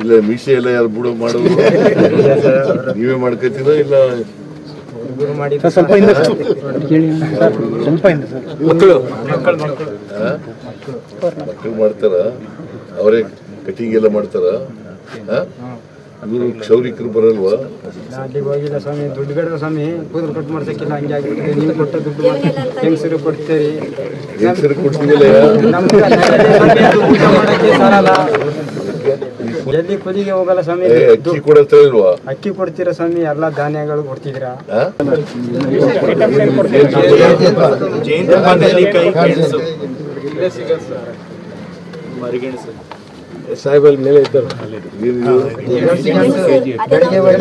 ಇಲ್ಲ ಮೀಸೆ ಎಲ್ಲ ಯಾರು ಬಿಡೋ ಮಾಡೋದು? ನೀವೇ ಮಾಡ್ಕೋತೀರಾ ಇಲ್ಲ? ಸ್ವಲ್ಪ ಹಿಂದೆ ಸ್ವಲ್ಪ ಹಿಂದೆ ಸರ್. ಮಕ್ಕಳು? ಮಕ್ಕಳು ಮಾಡ್ತಾರ? ಅವರೇ ಕಟಿಂಗ್ ಎಲ್ಲ ಮಾಡ್ತಾರ? ಇವರು ಕ್ಷೌರಿಕರು ಬರಲ್ವಾ? ಅಲ್ಲಿಗೆ ಹೋಗಿಲ್ಲ ಸ್ವಾಮಿ. ದುಡ್ಡು ಬೇಡ ಸ್ವಾಮಿ? ಕೂದಲು ಕಟ್ ಮಾಡ್ಸಕ್ಕಿಲ್ಲ ಹಂಗೆ ಆಗಿಬಿಟ್ಟಿದೆ. ನೀವು ಕೊಟ್ಟ ದುಡ್ಡು ಹೆಂಗಸರು ಕೊಡ್ತೀರಿ? ಹೆಂಗಸರು ಕೊಡ್ತೀವಿ ನಮ್ಗೆ ಊಟ ಮಾಡಕ್ಕೆ ಸಾಲಲ್ಲ. ಎಲ್ಲಿ ಕುದಿಗೆ ಹೋಗಲ್ಲ ಸ್ವಾಮಿ ಅಕ್ಕಿ ಕೊಡತ್ತ ಇಲ್ವಾ ಅಕ್ಕಿ ಕೊಡ್ತೀರಾ ಸ್ವಾಮಿ ಎಲ್ಲ ಧಾನ್ಯಗಳು ಕೊಡ್ತಿದ್ದೀರಾ ಆ? ಸಾಹೇಬಲ್ ಮೇಲೆ ಇದ್ದರು ಏನಿದು?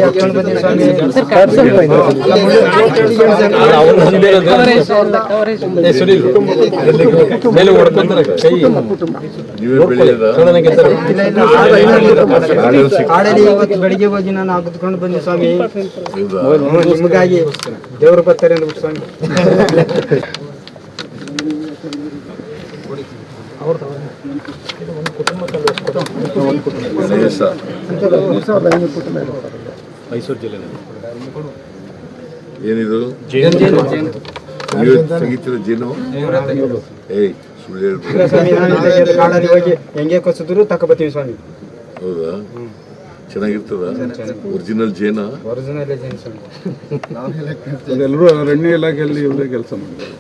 ಹಾಕೊಂಡು ಬಂದಿವಿ ಸ್ವಾಮಿ ಮೇಲೆ ಹೊಡ್ಕೊಂತಾರೆ ಕೈ ಬೆಳಿಗ್ಗೆ ಹೋಗಿ ನಾನು ಹಾಕಿದ್ಕೊಂಡು ಬಂದೆ ಸ್ವಾಮಿ ನಿಮಗಾಗಿ ದೇವರು ಬರ್ತಾರೆ ಅಂದ್ಬಿಟ್ಟು ಸ್ವಾಮಿ ಗಣೇಶ ಮೈಸೂರು ಜಿಲ್ಲೆ ಏನಿದು? ನೀವು ತೆಗಿತೀರ ಜೇನು? ಏಯ್ ಸುಳ್ಳು ಇದ್ದಾಗ ಕಾಡಲ್ಲಿ ಹೋಗಿ ಹೆಂಗೆ ಕೊಸಿದ್ರು ತಕೊಬತ್ತೀವಿ ಸ್ವಾಮಿ. ಹೌದಾ? ಚೆನ್ನಾಗಿರ್ತದ? ಒರಿಜಿನಲ್ ಜೇನ? ಒರಿಜಿನಲ್ ಜೇನು ಸ್ವಾಮಿ. ಎಲ್ಲರೂ ಅರಣ್ಯ ಇಲಾಖೆಯಲ್ಲಿ ಇವರೇ ಕೆಲಸ ಮಾಡ್ತಾರೆ.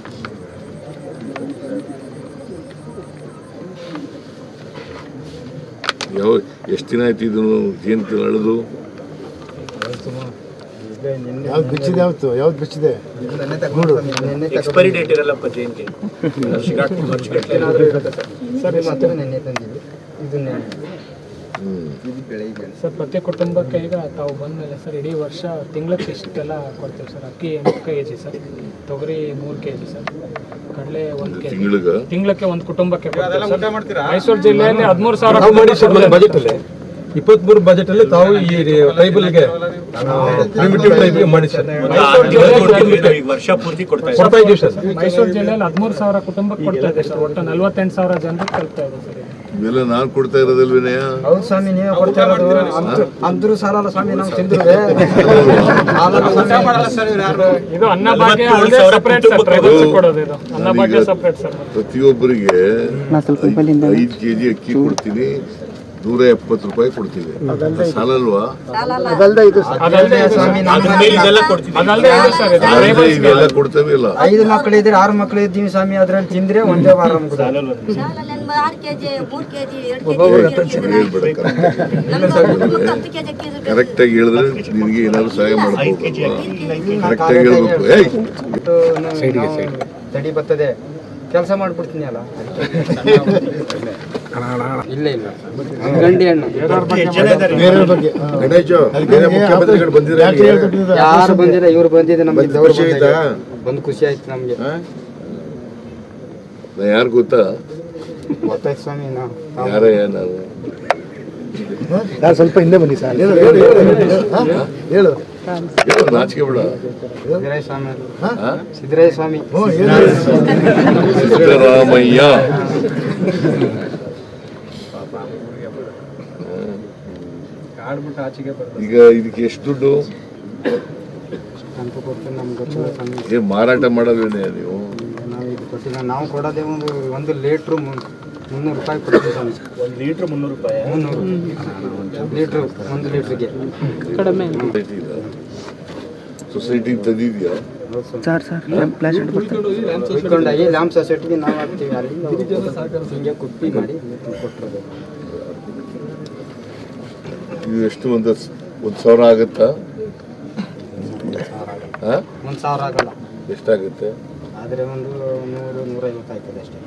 ಯಾವ ಎಷ್ಟು ದಿನ ಆಯ್ತು ಇದನ್ನು ಜೇನು ಅಳದು ಯಾವ್ದು ಬಿಚ್ಚಿದೆ ಯಾವತ್ತು? ಯಾವ್ದು ಬಿಚ್ಚಿದೆ? ಎಕ್ಸ್ಪೈರಿ ಡೇಟ್ ಇರಲ್ಲಪ್ಪ ಜೇನ್ಗೆ ಸರ್ ಮತ್ತೆ ನಿನ್ನೆ ತಂದಿದ್ವಿ ಇದು ನೆನ್ನೆ. ಸರ್ ಪ್ರತಿ ಕುಟುಂಬಕ್ಕೆ ಈಗ ತಾವು ಬಂದಮೇಲೆ ಸರ್ ಇಡೀ ವರ್ಷ ತಿಂಗ್ಳಕ್ಕೆ ಇಷ್ಟೆಲ್ಲ ಕೊಡ್ತೀವಿ ಸರ್? ಅಕ್ಕಿ ಎಂಟು ಕೆ ಜಿ ಸರ್ ತೊಗರಿ ಮೂರು ಕೆ ಜಿ ಸರ್ ಕಡಲೆ ಒಂದು ಕೆ ಜಿ ತಿಂಗಳಕ್ಕೆ ಒಂದು ಕುಟುಂಬಕ್ಕೆ. ಮೈಸೂರು ಜಿಲ್ಲೆಯಲ್ಲಿ ಹದಿಮೂರು ಸಾವಿರ ನಾವು ಮಾಡಿ ಸರ್ ಬಜೆಟ್ ಅಲ್ಲಿ ಇಪ್ಪತ್ಮೂರು ಬಜೆಟ್ ಅಲ್ಲಿ ತಾವು ಈ ಟ್ರೈಬಲ್ಗೆ ಪ್ರಿಮಿಟಿವ್ ಟ್ರೈಬ್ಗೆ ಮಾಡಿ ಸರ್ ಮೈಸೂರು ಜಿಲ್ಲೆಯಲ್ಲಿ ವರ್ಷ ಪೂರ್ತಿ ಕೊಡ್ತಾ ಕೊಡ್ತಾ ಇದ್ದೀವಿ ಸರ್. ಮೈಸೂರು ಜಿಲ್ಲೆಯಲ್ಲಿ ಹದಿಮೂರು ಸಾವಿರ ಕುಟುಂಬಕ್ಕೆ ಕೊಡ್ತಾ ಇದೆ ಸರ್ ಒಟ್ಟು ನಲ್ವತ್ತೆಂಟು ಸಾವಿರ ಜನರಿಗೆ ತಲುಪ್ತಾ ಇದೆ ಸರ್. ಇವೆಲ್ಲ ನಾನು ಕೊಡ್ತಾ ಇರೋದಲ್ವೇನೆಯ ಹೌದು ಸ್ವಾಮಿ ನೀವೇ ಕೊಡ್ತಾ ಇರೋದು. ಅಂದ್ರು- ಅಂದ್ರು ಸಾಲಲ್ಲ ಸ್ವಾಮಿ ನಾವು ಇದು ಸರ್ ಪ್ರತಿಯೊಬ್ಬರಿಗೆ ಐದು ಕೆಜಿ ಅಕ್ಕಿ ಕೊಡ್ತೀನಿ. ನೂರ ಎಪ್ಪತ್ತು ರೂಪಾಯಿ ಕೊಡ್ತೀವಿ. ಸಾಲಲ್ವಾ? ಅದಲ್ಲದೆ ಇದು ಸ್ವಾಮಿ ನಮ್ಮ ಇದೆಲ್ಲ ಕೊಡ್ತೀವಿ. ಅದಲ್ಲದೆ ಇದು ಸರ್. ಇದೆಲ್ಲ ಕೊಡ್ತೇವೆ. ಇಲ್ಲ. ಐದು ಮಕ್ಕಳು ಇದ್ರೆ ಆರು ಮಕ್ಕಳು ಇದ್ದೀವಿ ಸ್ವಾಮಿ ಅದ್ರಲ್ಲಿ ತಿಂದ್ರೆ ಒಂದೇ ವಾರ ಕರೆಕ್ಟ್ ಆಗಿ ಹೇಳಿದ್ರೆ ನಿನಗೆ ಏನಾದ್ರು ಸಹಾಯ ಮಾಡಬೇಕು ಕರೆಕ್ಟ್ ಆಗಿ ಹೇಳ್ಬೇಕು. ಏಯ್! ತಡಿ ಬರ್ತದೆ. ಕೆಲಸ ಮಾಡ್ಬಿಡ್ತೀನಿ ಅಲ್ಲ. ಇಲ್ಲ ಇಲ್ಲ ಗಂಡಿ ಹಣ್ಣು ಯಾರು ಬಂದಿಲ್ಲ ಇವ್ರು ಬಂದಿದೆ ನಮ್ಗೆ ಬಂದು ಖುಷಿ ಆಯ್ತು ನಮ್ಗೆ ಯಾರು ಗೊತ್ತಾ ಸ್ವಾಮಿ ಸ್ವಲ್ಪ ಹಿಂದೆ ಬನ್ನಿ ಸರ್ ಹೇಳು ನಾಚಿಕೆ ಬಿಡ ಸ್ವಾಮಿ ಸಿದ್ದರಾಯ ಸ್ವಾಮಿ ಸಿದ್ದರಾಮಯ್ಯ ಆಡ್ಬಿಟ್ಟು ಆಚೆಗೆ ಈಗ ಇದಕ್ಕೆ ಎಷ್ಟು ದುಡ್ಡು? ಅಂತ ಕೊಡ್ತೀನಿ ನಮ್ಗೆ ಗೊತ್ತಿಲ್ಲ ಸ್ವಾಮಿ ಏ ಮಾರಾಟ ಮಾಡಲ್ವೇನೆ ನೀವು? ನಾವು ಇದು ಕೊಟ್ಟಿಲ್ಲ ನಾವು ಕೊಡೋದೇ ಒಂದು ಒಂದು ಲೀಟ್ರು ಮುನ್ನೂರು ರೂಪಾಯಿ ಕೊಡ್ತೀವಿ ಸ್ವಾಮಿ. ಒಂದು ಲೀಟ್ರ್ ಮುನ್ನೂರು ರೂಪಾಯಿ? ಮುನ್ನೂರು. ಲೀಟ್ರು ಒಂದು ಲೀಟ್ರಿಗೆ. ಕಡಿಮೆ. ಇಲ್ಲ ಸೊಸೈಟಿ ತಂದಿದ್ಯಾ ಸರ್ ಸರ್ ಉಳ್ಕೊಂಡಾಗಿ ಲ್ಯಾಂಪ್ ಸೊಸೈಟಿಗೆ ನಾವು ಹಾಕ್ತೀವಿ ಅಲ್ಲಿ ಹಿಂಗೆ ಕುಪ್ಪಿ ಮಾಡಿ ಕೊಟ್ಟಿರೋದು. ಇದು ಎಷ್ಟು? ಒಂದು ಒಂದು ಸಾವಿರ ಆಗುತ್ತಾ? ಹಾ? ಒಂದು ಸಾವಿರ ಆಗಲ್ಲ. ಎಷ್ಟಾಗುತ್ತೆ? ಆದರೆ ಒಂದು ನೂರು ನೂರೈವತ್ತು ಆಯ್ತದೆ ಅಷ್ಟೇ.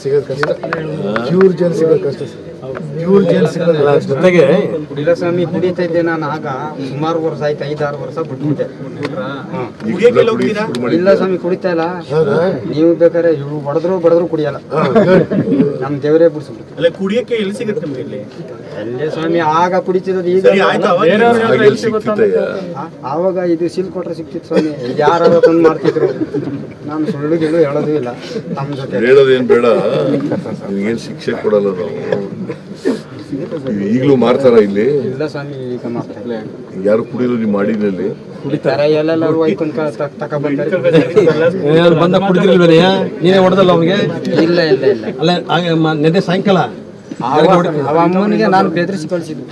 ಸಿಗೋದು ಕಷ್ಟ? ಪ್ಯೂರ್ ಜನ ಸಿಗೋದು ಕಷ್ಟ. ಜನ ಇವ್ರು ಸಿಗೋದಿಲ್ಲ ಜೊತೆಗೆ ಕುಡಿಲ ಸ್ವಾಮಿ ಕುಡಿತಾ ಇದ್ದೆ ನಾನು ಆಗ ಸುಮಾರು ವರ್ಷ ಆಯ್ತು ಐದಾರು ವರ್ಷ ಬಿಟ್ಬಿಟ್ಟೆ. ಇಲ್ಲ ಸ್ವಾಮಿ ಕುಡಿತಾ ಇಲ್ಲ. ನೀವು ಬೇಕಾದ್ರೆ ಇವ್ರು ಬಡದ್ರು ಬಡದ್ರು ಕುಡಿಯಲ್ಲ. ನಮ್ ದೇವರೇ ಬಿಡಿಸ್ಬಿಟ್ಟು ಅಲ್ಲ ಕುಡಿಯಕ್ಕೆ ಎಲ್ಲಿ ಸಿಗುತ್ತೆ ಅಲ್ಲೇ ಸ್ವಾಮಿ ಆಗ ಕುಡಿತಿರೋದು ಈಗ ಆವಾಗ ಇದು ಸೀಲ್ ಕೊಟ್ರೆ ಸಿಕ್ತಿತ್ತು ಸ್ವಾಮಿ. ಯಾರು ತಂದು ಮಾಡ್ತಿದ್ರು ನಾನು ಸುಳ್ಳು ಗಿಳ್ಳು ಹೇಳೋದು ಇಲ್ಲ. ತಮ್ಮ ಜೊತೆ. ಹೇಳೋದೇನ್ ಬೇಡ. ಏನು ಶಿಕ್ಷೆ ಕೊಡಲ್ಲ ನಾವು. ಈಗಲೂ ಮಾರ್ತಾರ ಇಲ್ಲಿ? ಇಲ್ಲ ಸ್ವಾಮಿ ಈಗ ಮಾಡ್ತಾ ಇಲ್ಲ ಯಾರು ಕುಡಿಯೋದು ನೀವು ಮಾಡಿನಲ್ಲಿ ಕುಡಿತಾರ. ಎಲ್ಲೆಲ್ಲರೂ ಒಯ್ಕೊಂಡ್ ತಗೊಬಂತಾರೆ ಏನಾದ್ರು ಬಂದ ಕುಡಿದಿರ್ಲಿಲ್ಲ ನೀನೇ ಹೊಡೆದಲ್ಲ ಅವನಿಗೆ? ಇಲ್ಲ ಇಲ್ಲ ಇಲ್ಲ. ಅಲ್ಲ ಹಾಗೆ ಮ- ನೆನ್ನೆ ಸಾಯಂಕಾಲ? ಅಮ್ಮನಿಗೆ ನಾನು ಬೆದರಿಸಿ ಕಳಿಸಿದ್ದು.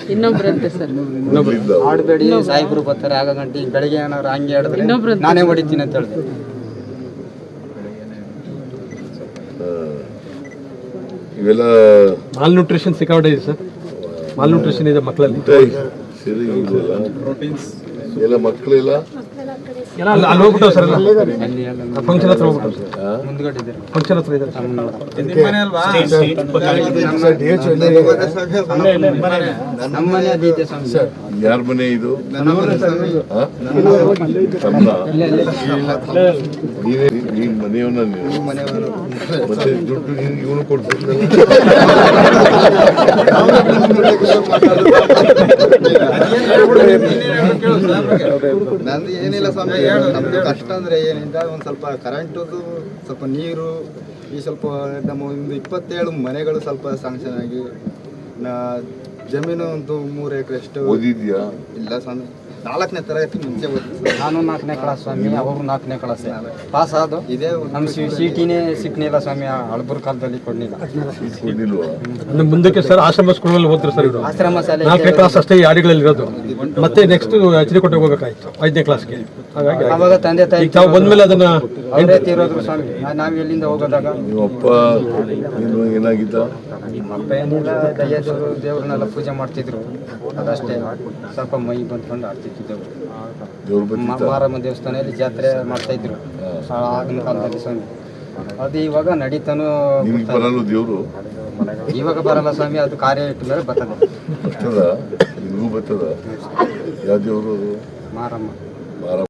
ಮೊದ್ಲಿಂದ ಆಡಬೇಡಿ ಸಾಹೇಬ್ರು ಬರ್ತಾರೆ ಆಗ ಗಂಟೆ ಬೆಳಿಗ್ಗೆ ಏನಾದ್ರು ಹಂಗೆ ಹೇಳಿದ್ರೆ ನಾನೇ ಹೊಡಿತೀನಿ ಅಂತ ಹೇಳಿದೆ. ಇವೆಲ್ಲ ಮಾಲ್ ನ್ಯೂಟ್ರಿಷನ್ ಸಿಕ್ಕಾಬಿಟ್ಟಿದೆ ಇದೆ ಸರ್. ಮಾಲ್ ನ್ಯೂಟ್ರಿಷನ್ ಇದೆ ಮಕ್ಕಳಲ್ಲಿ ಎಲ್ಲ ಮಕ್ಕಳೆಲ್ಲ? ಅಲ್ಲ ಸರ್ ಫಂಕ್ಷನ್ ಹತ್ರ ಫಂಕ್ಷನ್ ಯಾರ ಮನೆ ಇದು? ತಮ್ಮನ? ನೀನೇ ನೀನ್ ಮನೆಯವನ ನೀನು ಮತ್ತೆ ದುಡ್ಡು ನೀನು ಇವನು ಕೊಡ್ತಿದ್ದಲ್ಲ ನಂದು ಏನಿಲ್ಲ ಸ್ವಾಮಿ ನಮ್ದು ಕಷ್ಟ ಅಂದ್ರೆ ಏನಿಂದ ಒಂದು ಸ್ವಲ್ಪ ಕರೆಂಟದು ಸ್ವಲ್ಪ ನೀರು ಈ ಸ್ವಲ್ಪ ನಮ್ಮ ಒಂದು ಇಪ್ಪತ್ತೇಳು ಮನೆಗಳು ಸ್ವಲ್ಪ ಸಾಂಕ್ಷನ್ ಆಗಿ ನಾ ಜಮೀನು ಒಂದು ಮೂರು ಎಕರೆ ಅಷ್ಟು ಓದಿದ್ಯಾ? ಇಲ್ಲ ಸ್ವಾಮಿ. ನಾಲ್ಕನೇ ತರಗತಿ ಮುಂಚೆ ಓದಿದ್ದು ನಾನು ನಾಲ್ಕನೇ ಕ್ಲಾಸ್ ಸ್ವಾಮಿ ಅವರು ನಾಲ್ಕನೇ ಕ್ಲಾಸ್ ಪಾಸ್ ಆದು ಇದೇ ನಮ್ಮ ಸೀಟಿನೇ ಸಿಕ್ನಿಲ್ಲ ಸ್ವಾಮಿ ಹಳಬರ್ ಕಾಲದಲ್ಲಿ ಕೊಡಲಿಲ್ಲ. ಮುಂದಕ್ಕೆ ಸರ್ ಆಶ್ರಮ ಸ್ಕೂಲಲ್ಲಿ ಓದ್ತಾರೆ ಸರ್ ಇವರು? ಆಶ್ರಮ ಶಾಲೆ ನಾಲ್ಕನೇ ಕ್ಲಾಸ್ ಅಷ್ಟೇ ಈ ಹಾಡಿಗಳಲ್ಲಿ ಇರೋದು. ಮತ್ತೆ ನೆಕ್ಸ್ಟ್ ಎಚ್ ಡಿ ಕೊಟ್ಟು ಹೋಗ್ಬೇಕಾಯ್ತು ಐದನೇ ಕ್ಲಾಸ್ಗೆ. ಅವಾಗ ತಂದೆ ತಾಯಿ ತಾವು ಬಂದ್ಮೇಲೆ ಅದನ್ನ ಅವರೇ ತೀರೋದ್ರು ಸ್ವಾಮಿ ನಾವು ಎಲ್ಲಿಂದ ಹೋಗೋದಾಗ? ನಿಮ್ಮ ಅಪ್ಪ ನೀನು ಏನಾಗಿದ್ದ? ಅಪ್ಪ ಏನಿಲ್ಲ ದಯ್ಯದೇವರು ದೇವ್ರನ್ನೆಲ್ಲ ಪೂಜೆ ಮಾಡ್ತಿದ್ರು. ಅದಷ್ಟೇ ಸ್ವಲ್ಪ ಮೈ ಬಂದ್ಕೊಂಡು ಆಡ್ತಿತ್ತು ದೇವ್ರು ಮ- ಮಾರಮ್ಮ ದೇವಸ್ಥಾನದಲ್ಲಿ ಜಾತ್ರೆ ಮಾಡ್ತಾ ಇದ್ರು. ಆ- ಆಗಿನ ಕಾಲದಲ್ಲಿ ಸ್ವಾಮಿ. ಅದು ಇವಾಗ ನಡೀತಾನು ನಿಮ್ಗೆ ಬರಲ್ಲ ದೇವ್ರು? ಇವಾಗ ಬರಲ್ಲ ಸ್ವಾಮಿ ಅದು ಕಾರ್ಯ ಇಟ್ಟ ಮೇಲೆ ಬರ್ತದೆ. ಬರ್ತದ? ನಿಮಗೂ ಬರ್ತದ? ಯಾವ ದೇವ್ರು? ಮಾರಮ್ಮ. ಮಾರ